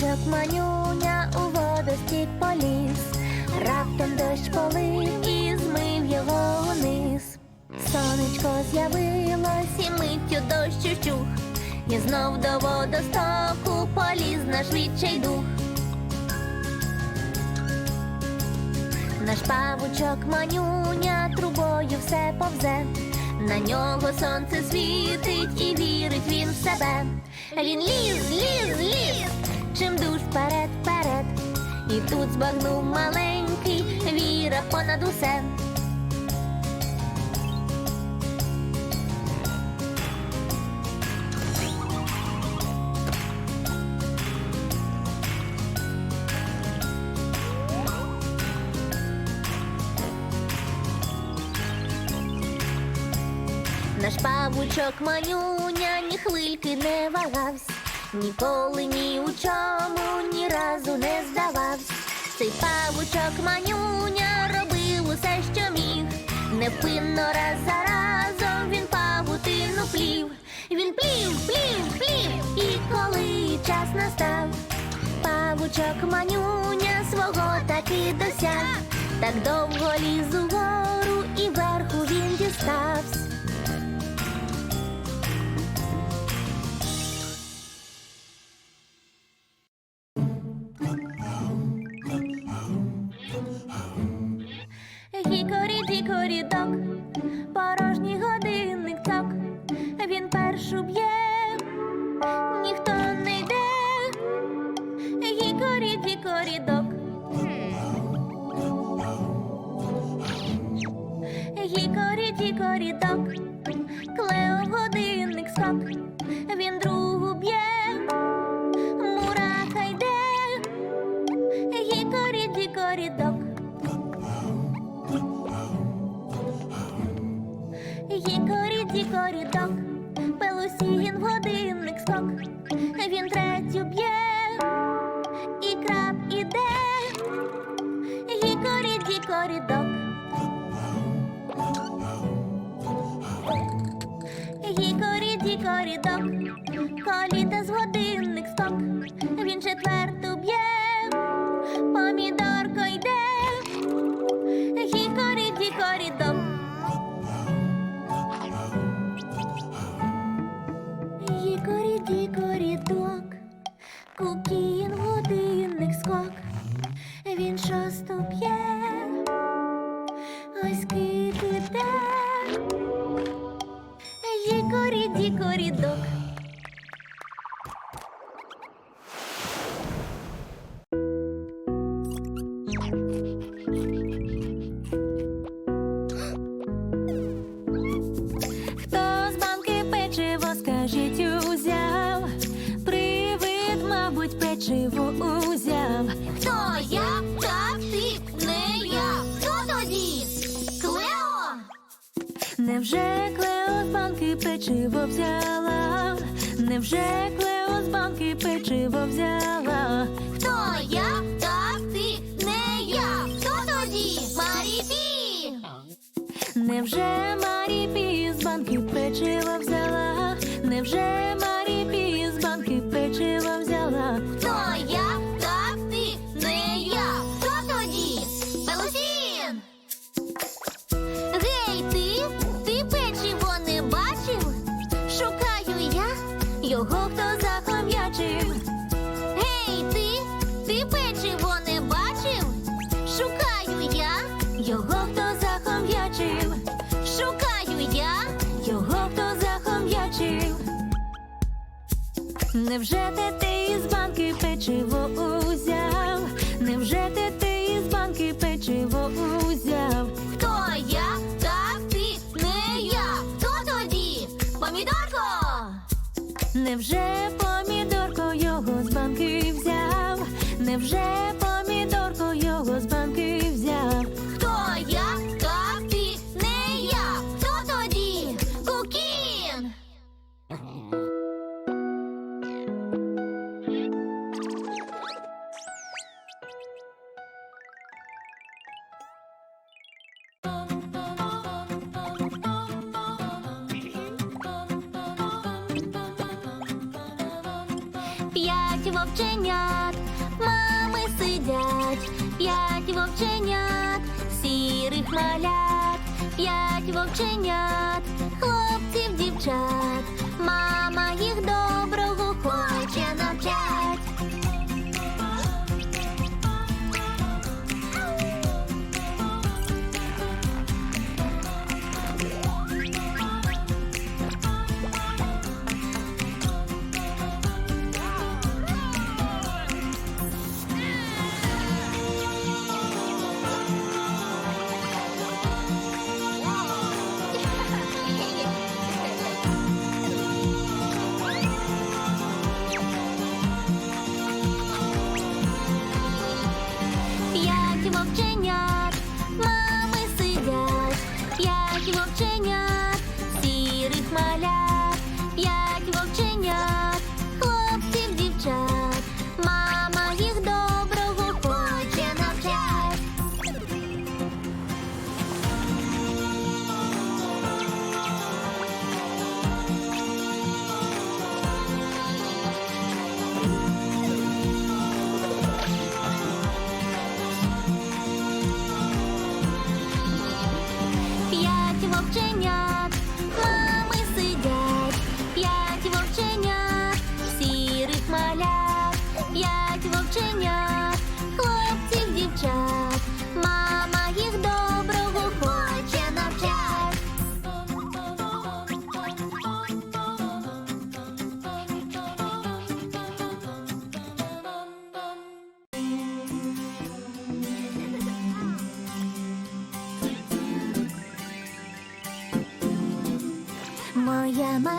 Павучок манюня у водостік поліз, раптом дощ полив і змив його униз. Сонечко з'явилось і миттю дощ ущух, і знов до водостоку поліз наш відчайдух. Наш павучок манюня трубою все повзе. На нього сонце світить і вірить він в себе. Він ліз, ліз, ліз, чим душ вперед, вперед. І тут збагнув маленький віра понад усе. Наш павучок манюня ні хвильки не вагавсь, ніколи ні у чому ні разу не здававсь. Цей павучок манюня робив усе, що міг. Невпинно раз за разом він павутину плів. Він плів, плів, плів, і коли час настав, павучок манюня свого таки досяг. Так довго ліз угору і верху він діставсь. Гікорі дікорі док, порожній годинник цок, він першу б'є, ніхто не йде. Гікорі дікорі док. Гікорі дікорі док, Клео годинник скок, він другу Гікорі дікорі док, коліта з годинник сток, він четверту Мабуть, печиво узяв. Хто я? Так ти, не я. Хто тоді? Клео? Невже Клео з банки печиво взяла? Невже Клео з банки печиво взяла? Хто я? Так ти, не я. Хто тоді? Маріпі? Невже Марі Пі з банки печиво взяла? Невже Марі Невже те ти із банки печиво узяв? Невже те ти із банки печиво узяв? Хто я? Так ти, не я. Хто тоді? Помідорко? Невже помідорко п'ять вовченят, мами сидять, п'ять вовченят, сірих малят, п'ять вовченят, хлопців, девчат. вовченят, сірих малят.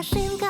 машинка.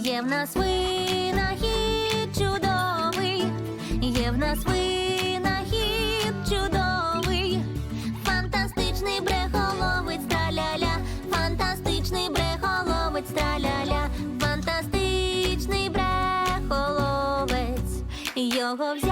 Є в нас винахід чудовий, є в нас винахід чудовий, фантастичний брехоловець траля-ля, фантастичний брехоловець траля-ля, фантастичний брехоловець. Його взяв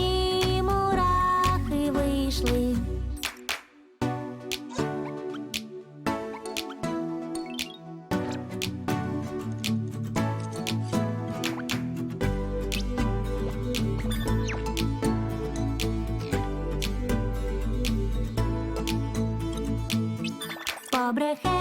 мурахи вийшли.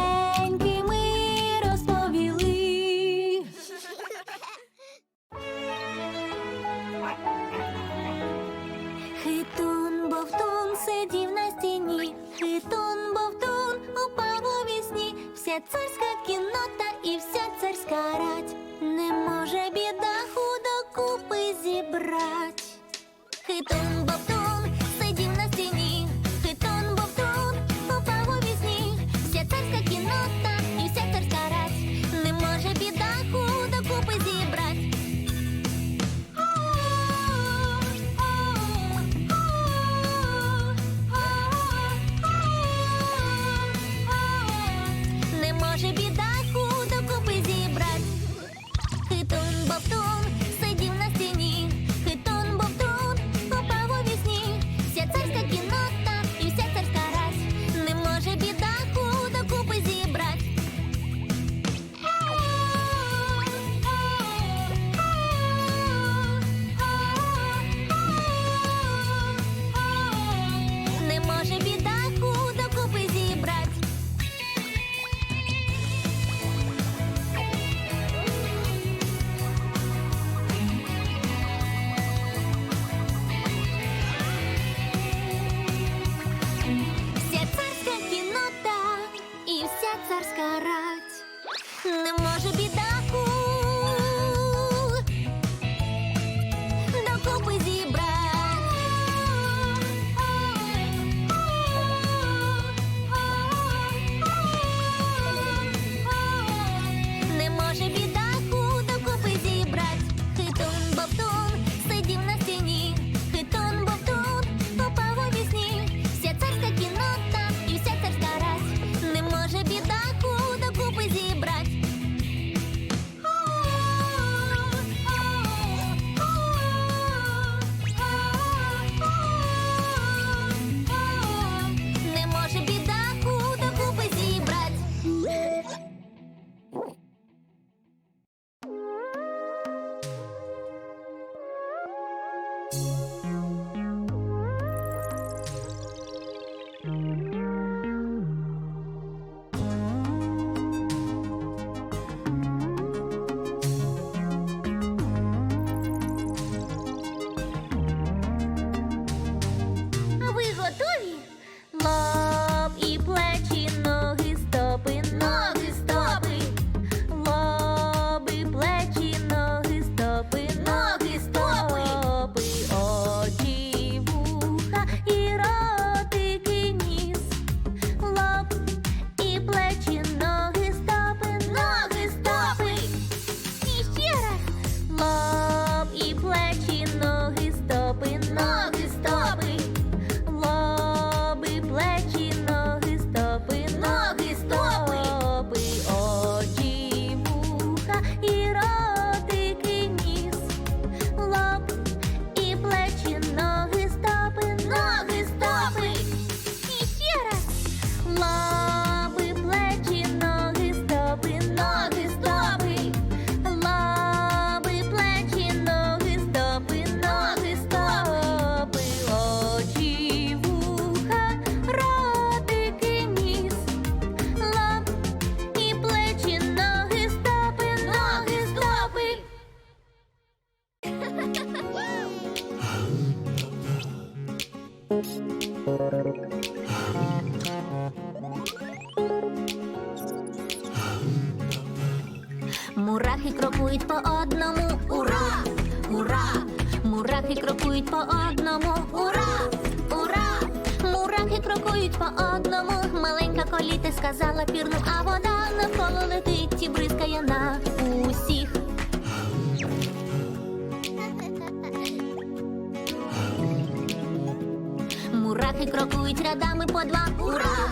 Мурахи крокують рядами по два. Ура!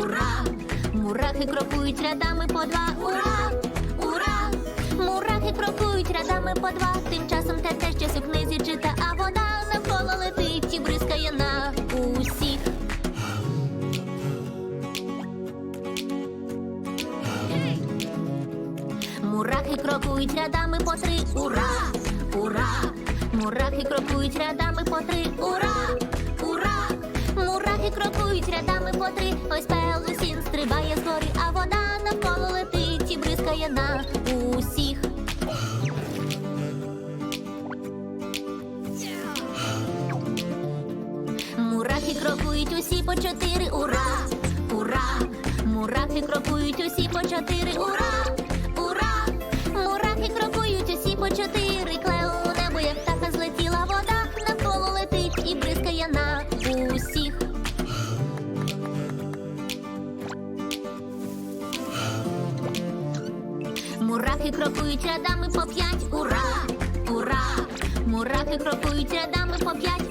Ура! Мурахи крокують рядами по два. Ура! Ура! Мурахи крокують рядами по два. Тим часом те те щось у книзі чита, а вода навколо летить і бризкає на усіх. Мурахи крокують рядами по три. Ура! Ура! Мурахи крокують рядами по три. Ура! Мурахи крокують рядами по три. Ось пелусін стрибає згори, а вода навколо летить і бризкає на усіх. Мурахи крокують усі по чотири. Ура! Ура! Мурахи крокують усі по чотири. Ура! Крокують рядами по п'ять. Ура! Ура! Мурахи крокують рядами по п'ять.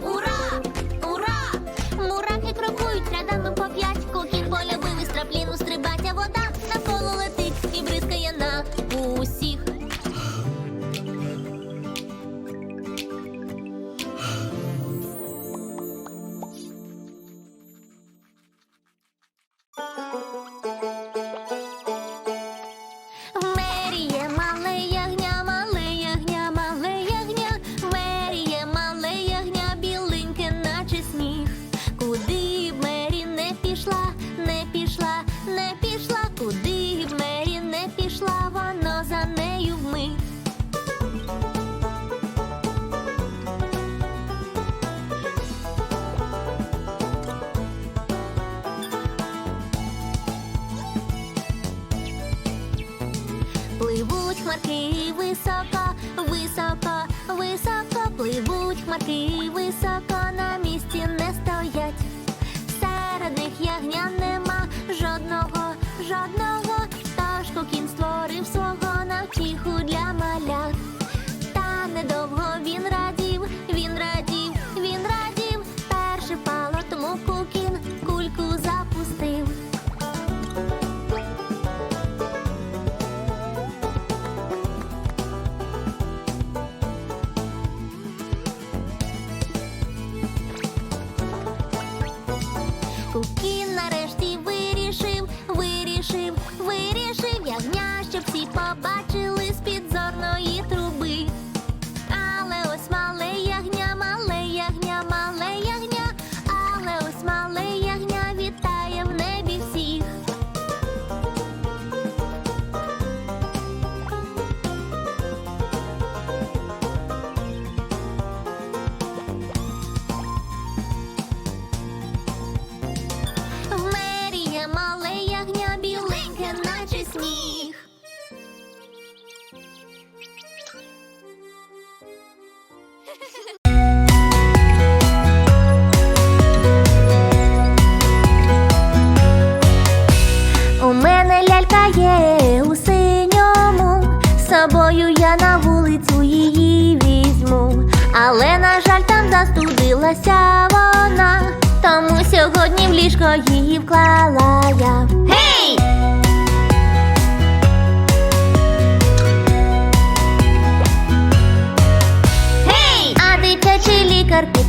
У мене лялька є у синьому, з собою я на вулицю її візьму. Але, на жаль, там застудилася вона, тому сьогодні в ліжко її вклала я.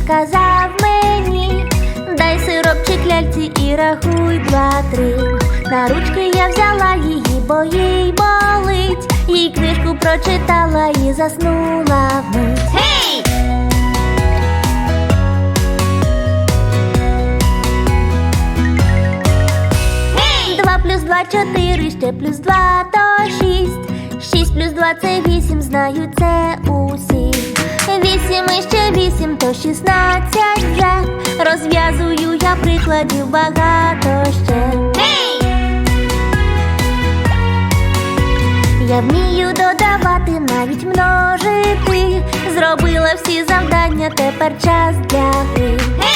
Підказав мені, дай сиропчик ляльці і рахуй два-три. На ручки я взяла її, бо їй болить. Їй книжку прочитала і заснула вмить. Гей! Гей! Два плюс два чотири, ще плюс два то шість. Шість плюс два це вісім, знаю це усі. Вісім і ще вісім, то шістнадцять вже. Розв'язую я прикладів багато ще. Я вмію додавати, навіть множити. Зробила всі завдання, тепер час для гри. Гей!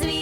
Дзвін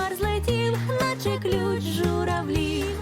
аж хмар злетів, наче ключ журавлів.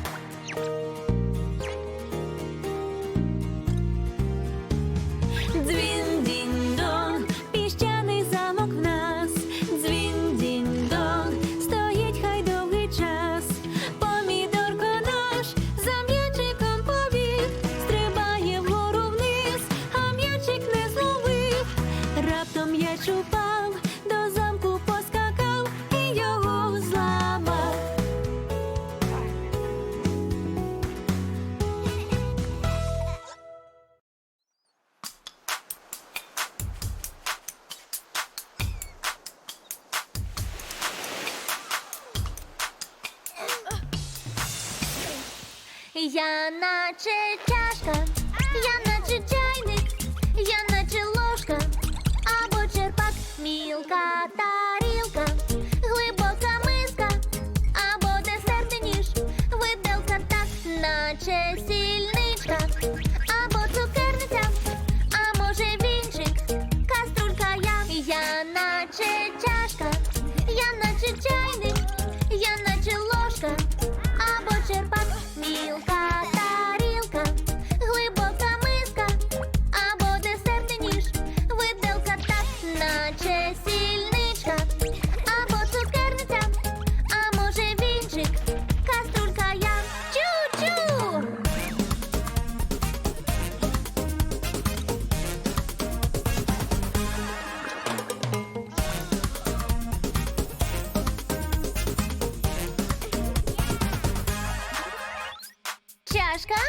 чашка,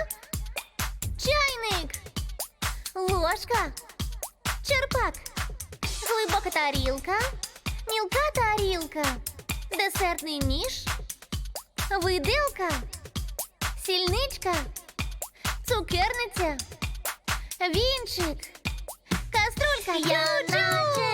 чайник, ложка, черпак, глубокая тарелка, мелкая тарелка, десертный ніж, выделка, сильничка, цукерниця, винчик, кастрюлька, Я наче